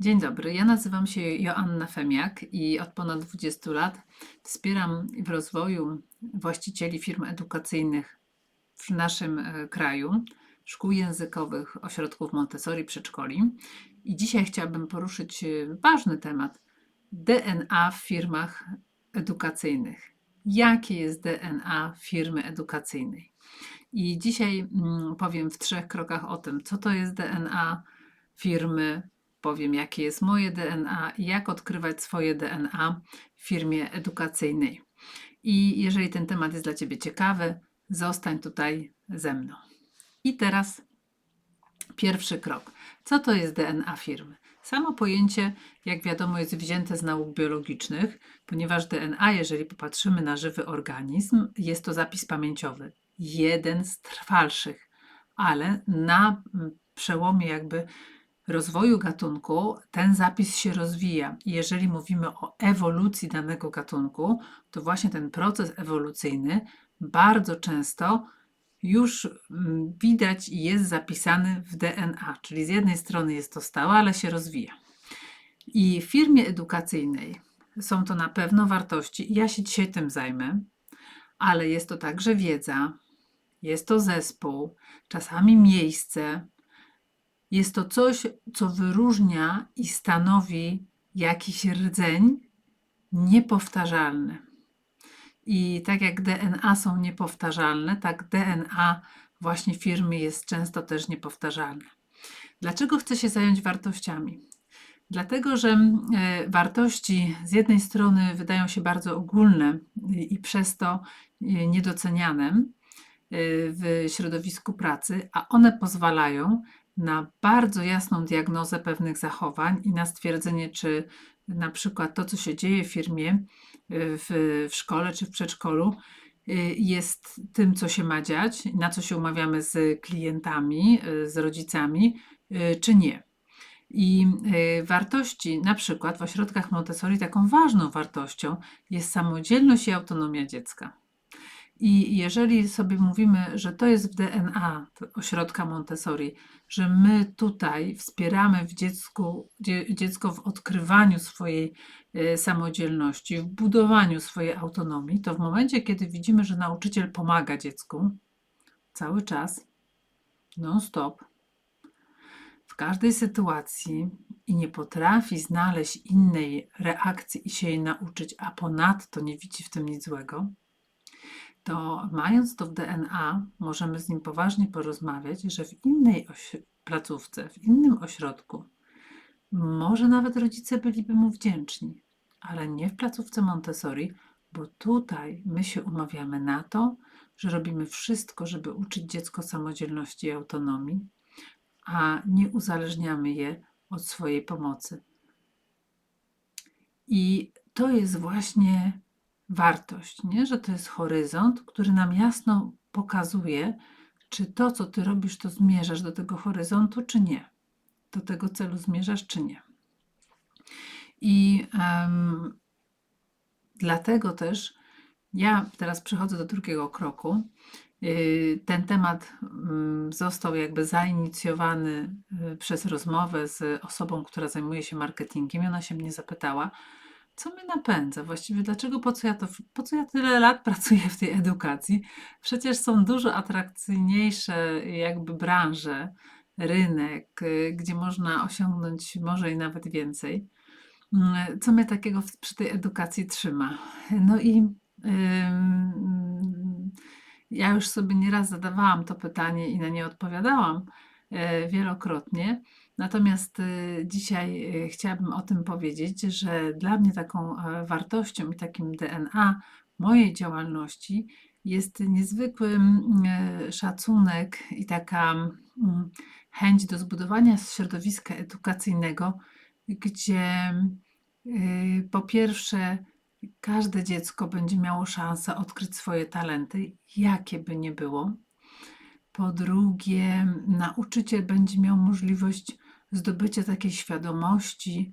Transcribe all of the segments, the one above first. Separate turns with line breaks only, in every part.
Dzień dobry, ja nazywam się Joanna Femiak i od ponad 20 lat wspieram w rozwoju właścicieli firm edukacyjnych w naszym e, kraju, szkół językowych, ośrodków Montessori, przedszkoli. I dzisiaj chciałabym poruszyć e, ważny temat DNA w firmach edukacyjnych. Jakie jest DNA firmy edukacyjnej? I dzisiaj mm, powiem w trzech krokach o tym, co to jest DNA firmy, powiem jakie jest moje DNA i jak odkrywać swoje DNA w firmie edukacyjnej. I jeżeli ten temat jest dla Ciebie ciekawy, zostań tutaj ze mną. I teraz pierwszy krok. Co to jest DNA firmy? Samo pojęcie, jak wiadomo, jest wzięte z nauk biologicznych, ponieważ DNA, jeżeli popatrzymy na żywy organizm, jest to zapis pamięciowy. Jeden z trwalszych, ale na mm, przełomie jakby rozwoju gatunku ten zapis się rozwija. Jeżeli mówimy o ewolucji danego gatunku, to właśnie ten proces ewolucyjny bardzo często już mm, widać i jest zapisany w DNA, czyli z jednej strony jest to stałe, ale się rozwija. I w firmie edukacyjnej są to na pewno wartości, ja się dzisiaj tym zajmę, ale jest to także wiedza, jest to zespół, czasami miejsce, jest to coś, co wyróżnia i stanowi jakiś rdzeń niepowtarzalny. I tak jak DNA są niepowtarzalne, tak DNA właśnie firmy jest często też niepowtarzalne. Dlaczego chcę się zająć wartościami? Dlatego, że e, wartości z jednej strony wydają się bardzo ogólne i przez to e, niedoceniane e, w środowisku pracy, a one pozwalają na bardzo jasną diagnozę pewnych zachowań i na stwierdzenie, czy na przykład to, co się dzieje w firmie, y, w, w szkole czy w przedszkolu, y, jest tym, co się ma dziać, na co się umawiamy z klientami, y, z rodzicami, czy nie. I wartości, na przykład w ośrodkach Montessori, taką ważną wartością jest samodzielność i autonomia dziecka. I jeżeli sobie mówimy, że to jest w DNA ośrodka Montessori, że my tutaj wspieramy w dziecku, dziecko w odkrywaniu swojej e, samodzielności, w budowaniu swojej autonomii, to w momencie, kiedy widzimy, że nauczyciel pomaga dziecku cały czas, non-stop, w każdej sytuacji i nie potrafi znaleźć innej reakcji i się jej nauczyć, a ponadto nie widzi w tym nic złego, to mając to w DNA, możemy z nim poważnie porozmawiać, że w innej placówce, w innym ośrodku, może nawet rodzice byliby mu wdzięczni, ale nie w placówce Montessori, bo tutaj my się umawiamy na to, że robimy wszystko, żeby uczyć dziecko samodzielności i autonomii, a nie uzależniamy je od swojej pomocy. I to jest właśnie wartość, nie? że to jest horyzont, który nam jasno pokazuje, czy to, co ty robisz, to zmierzasz do tego horyzontu, czy nie. Do tego celu zmierzasz, czy nie. I um, dlatego też ja teraz przechodzę do drugiego kroku. Y, ten temat mm, został jakby zainicjowany y, przez rozmowę z osobą, która zajmuje się marketingiem. Ona się mnie zapytała, co mnie napędza? Właściwie dlaczego, po co ja to, po co ja tyle lat pracuję w tej edukacji? Przecież są dużo atrakcyjniejsze jakby branże, rynek, y, gdzie można osiągnąć może i nawet więcej. Mm, co mnie takiego przy tej edukacji trzyma? No i ja już sobie nieraz zadawałam to pytanie i na nie odpowiadałam yy, wielokrotnie. Natomiast y, dzisiaj y, chciałabym o tym powiedzieć, że dla mnie taką e, wartością i takim DNA mojej działalności jest niezwykły e, szacunek i taka chęć do zbudowania środowiska edukacyjnego, gdzie y, po pierwsze każde dziecko będzie miało szansę odkryć swoje talenty, jakie by nie było. Po drugie, nauczyciel będzie miał możliwość zdobycie takiej świadomości,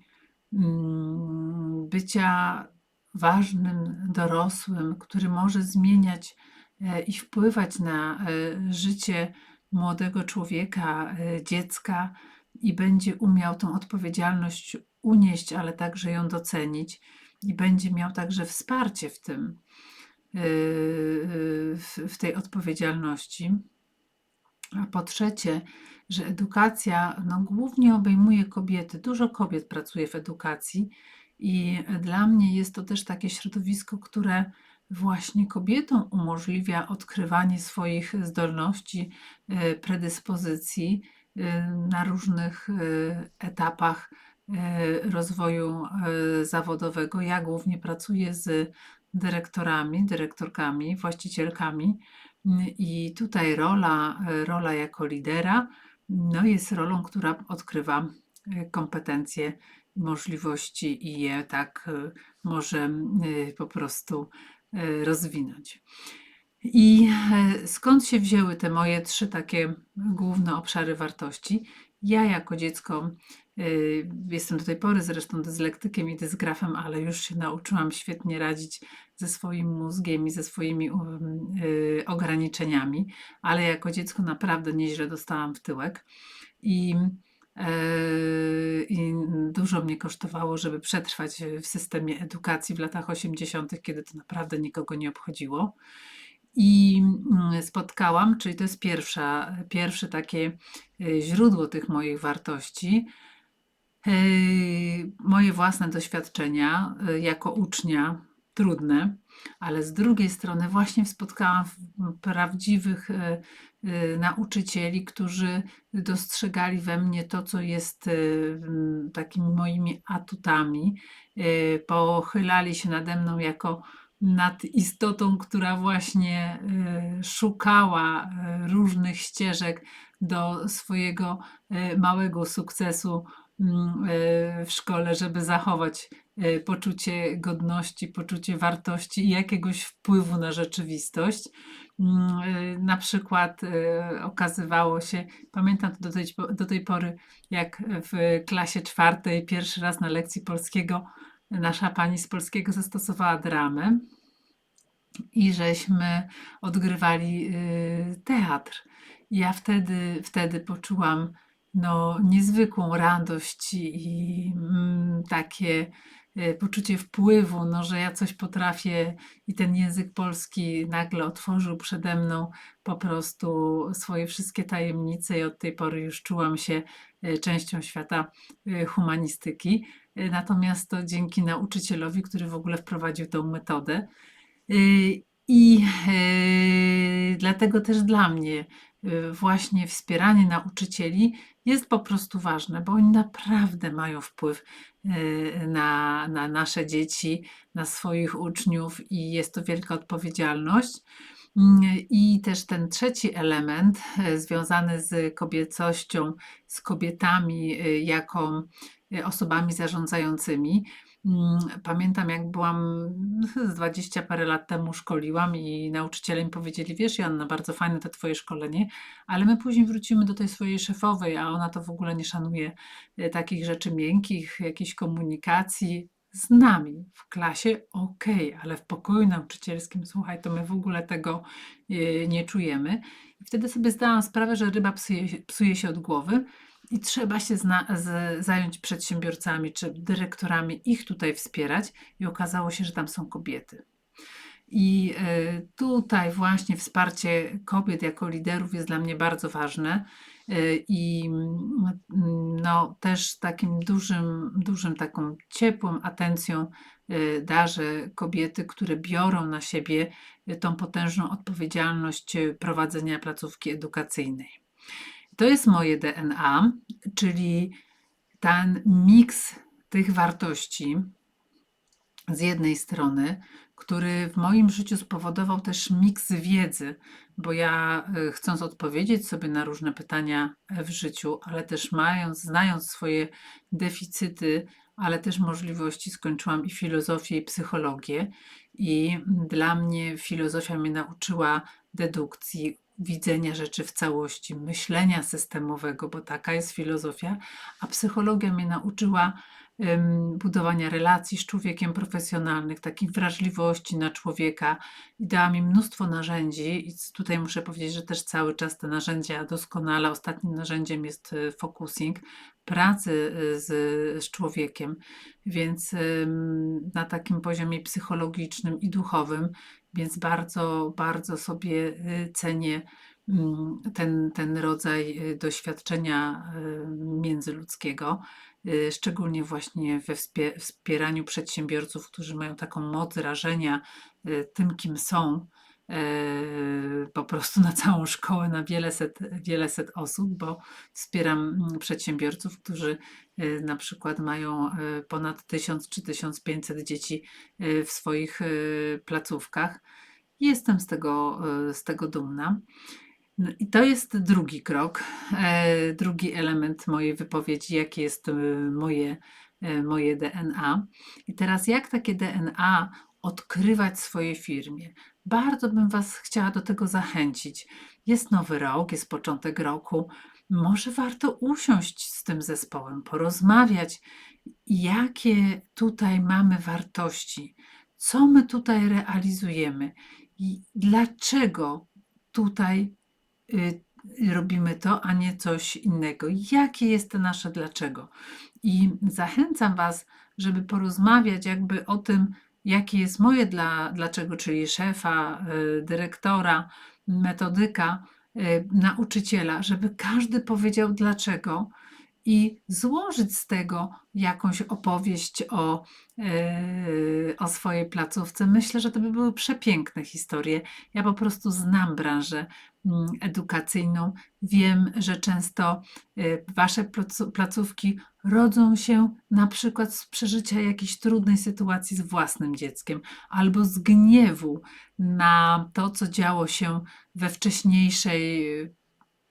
mm, bycia ważnym dorosłym, który może zmieniać e, i wpływać na e, życie młodego człowieka, e, dziecka i będzie umiał tą odpowiedzialność unieść, ale także ją docenić i będzie miał także wsparcie w tym, w tej odpowiedzialności. A po trzecie, że edukacja no, głównie obejmuje kobiety. Dużo kobiet pracuje w edukacji i dla mnie jest to też takie środowisko, które właśnie kobietom umożliwia odkrywanie swoich zdolności, e, predyspozycji e, na różnych e, etapach rozwoju zawodowego. Ja głównie pracuję z dyrektorami, dyrektorkami, właścicielkami i tutaj rola, rola jako lidera no jest rolą, która odkrywa kompetencje, możliwości i je tak może po prostu E, rozwinąć. I e, skąd się wzięły te moje trzy takie główne obszary wartości? Ja jako dziecko e, jestem do tej pory zresztą dyslektykiem i dysgrafem, ale już się nauczyłam świetnie radzić ze swoim mózgiem i ze swoimi um, ograniczeniami, ale jako dziecko naprawdę nieźle dostałam w tyłek. I i dużo mnie kosztowało, żeby przetrwać w systemie edukacji w latach 80., kiedy to naprawdę nikogo nie obchodziło. I mm, spotkałam, czyli to jest pierwsza, pierwsze takie e, źródło tych moich wartości, e, moje własne doświadczenia e, jako ucznia, trudne, ale z drugiej strony właśnie spotkałam prawdziwych Y, nauczycieli, którzy dostrzegali we mnie to, co jest takimi moimi atutami, pochylali się nade mną jako nad istotą, która właśnie szukała różnych ścieżek do swojego małego sukcesu w szkole, żeby zachować poczucie godności, poczucie wartości i jakiegoś wpływu na rzeczywistość. Mm, y, na przykład y, okazywało się, pamiętam do tej, do tej pory, jak w klasie czwartej pierwszy raz na lekcji polskiego nasza pani z polskiego zastosowała dramę i żeśmy odgrywali y, teatr. Ja wtedy, wtedy poczułam no, niezwykłą radość i mm, takie E, poczucie wpływu, no, że ja coś potrafię i ten język polski nagle otworzył przede mną po prostu swoje wszystkie tajemnice i od tej pory już czułam się e, częścią świata e, humanistyki. Natomiast to dzięki nauczycielowi, który w ogóle wprowadził tą metodę. I dlatego też dla mnie właśnie wspieranie nauczycieli jest po prostu ważne, bo oni naprawdę mają wpływ Y, na, na nasze dzieci, na swoich uczniów i jest to wielka odpowiedzialność. Mm, I też ten trzeci element y, związany z kobiecością, z kobietami y, jako osobami zarządzającymi, pamiętam, jak byłam z 20 parę lat temu szkoliłam i nauczyciele mi powiedzieli, wiesz Joanna, bardzo fajne to twoje szkolenie, ale my później wrócimy do tej swojej szefowej, a ona to w ogóle nie szanuje e, takich rzeczy miękkich, jakiejś komunikacji z nami w klasie, ok, ale w pokoju nauczycielskim, słuchaj, to my w ogóle tego e, nie czujemy. I wtedy sobie zdałam sprawę, że ryba psuje, psuje się od głowy, i trzeba się z, zająć przedsiębiorcami czy dyrektorami, ich tutaj wspierać. I okazało się, że tam są kobiety. I e, tutaj właśnie wsparcie kobiet jako liderów jest dla mnie bardzo ważne. E, I mm, no, też takim dużym, dużym taką ciepłą atencją e, darzę kobiety, które biorą na siebie tą potężną odpowiedzialność prowadzenia placówki edukacyjnej. To jest moje DNA, czyli ten miks tych wartości z jednej strony, który w moim życiu spowodował też miks wiedzy, bo ja e, chcąc odpowiedzieć sobie na różne pytania w życiu, ale też mając, znając swoje deficyty, ale też możliwości, skończyłam i filozofię, i psychologię. I dla mnie filozofia mnie nauczyła dedukcji, widzenia rzeczy w całości, myślenia systemowego, bo taka jest filozofia, a psychologia mnie nauczyła budowania relacji z człowiekiem profesjonalnych, takiej wrażliwości na człowieka i dała mi mnóstwo narzędzi i tutaj muszę powiedzieć, że też cały czas te narzędzia doskonale. Ostatnim narzędziem jest e, focusing, pracy e, z, z człowiekiem, więc na takim poziomie psychologicznym i duchowym, więc bardzo, bardzo sobie e, cenię mm, ten, ten rodzaj e, doświadczenia e, międzyludzkiego, szczególnie właśnie we wspie- wspieraniu przedsiębiorców, którzy mają taką moc rażenia tym, kim są, po prostu na całą szkołę, na wiele set, osób, bo wspieram mm, przedsiębiorców, którzy e, na przykład mają e, ponad 1000 czy 1500 dzieci e, w swoich e, placówkach. Jestem z tego, e, z tego dumna. No i to jest drugi krok, e, drugi element mojej wypowiedzi, jakie jest e, moje, e, moje DNA. I teraz, jak takie DNA odkrywać w swojej firmie? Bardzo bym Was chciała do tego zachęcić. Jest nowy rok, jest początek roku. Może warto usiąść z tym zespołem, porozmawiać, jakie tutaj mamy wartości, co my tutaj realizujemy i dlaczego tutaj y, robimy to, a nie coś innego. Jakie jest to nasze dlaczego? I zachęcam Was, żeby porozmawiać jakby o tym, jakie jest moje dla, dlaczego, czyli szefa, y, dyrektora, metodyka, y, nauczyciela, żeby każdy powiedział dlaczego i złożyć z tego jakąś opowieść o, yy, o swojej placówce. Myślę, że to by były przepiękne historie. Ja po prostu znam branżę mm, edukacyjną. Wiem, że często wasze placówki rodzą się na przykład z przeżycia jakiejś trudnej sytuacji z własnym dzieckiem albo z gniewu na to, co działo się we wcześniejszej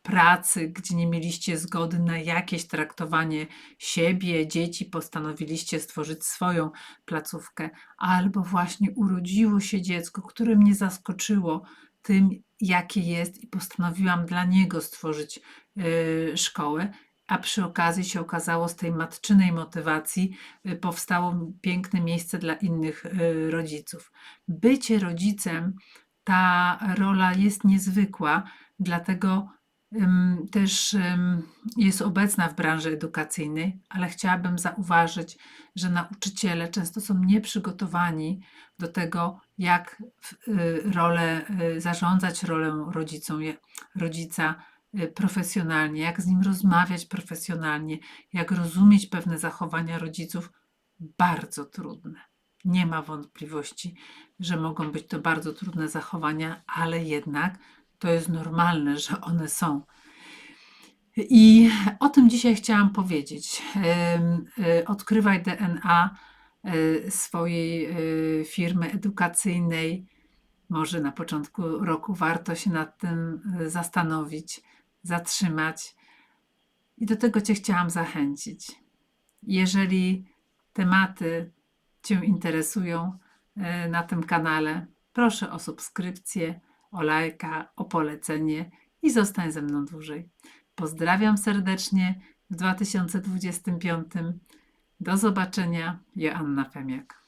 pracy, gdzie nie mieliście zgody na jakieś traktowanie siebie, dzieci, postanowiliście stworzyć swoją placówkę, albo właśnie urodziło się dziecko, które mnie zaskoczyło tym, jakie jest, i postanowiłam dla niego stworzyć y, szkołę. A przy okazji się okazało, z tej matczynej motywacji y, powstało piękne miejsce dla innych y, rodziców. Bycie rodzicem, ta rola jest niezwykła, dlatego też jest obecna w branży edukacyjnej, ale chciałabym zauważyć, że nauczyciele często są nieprzygotowani do tego, jak y, rolę, zarządzać rolą rodzicą, rodzica profesjonalnie, jak z nim rozmawiać profesjonalnie, jak rozumieć pewne zachowania rodziców. Bardzo trudne. Nie ma wątpliwości, że mogą być to bardzo trudne zachowania, ale jednak to jest normalne, że one są. I o tym dzisiaj chciałam powiedzieć. Y, Odkrywaj DNA y, swojej y, firmy edukacyjnej. Może na początku roku warto się nad tym y, zastanowić, zatrzymać. I do tego Cię chciałam zachęcić. Jeżeli tematy Cię interesują y, na tym kanale, proszę o subskrypcję, o lajka, o polecenie i zostań ze mną dłużej. Pozdrawiam serdecznie w 2025. Do zobaczenia, Joanna Femiak.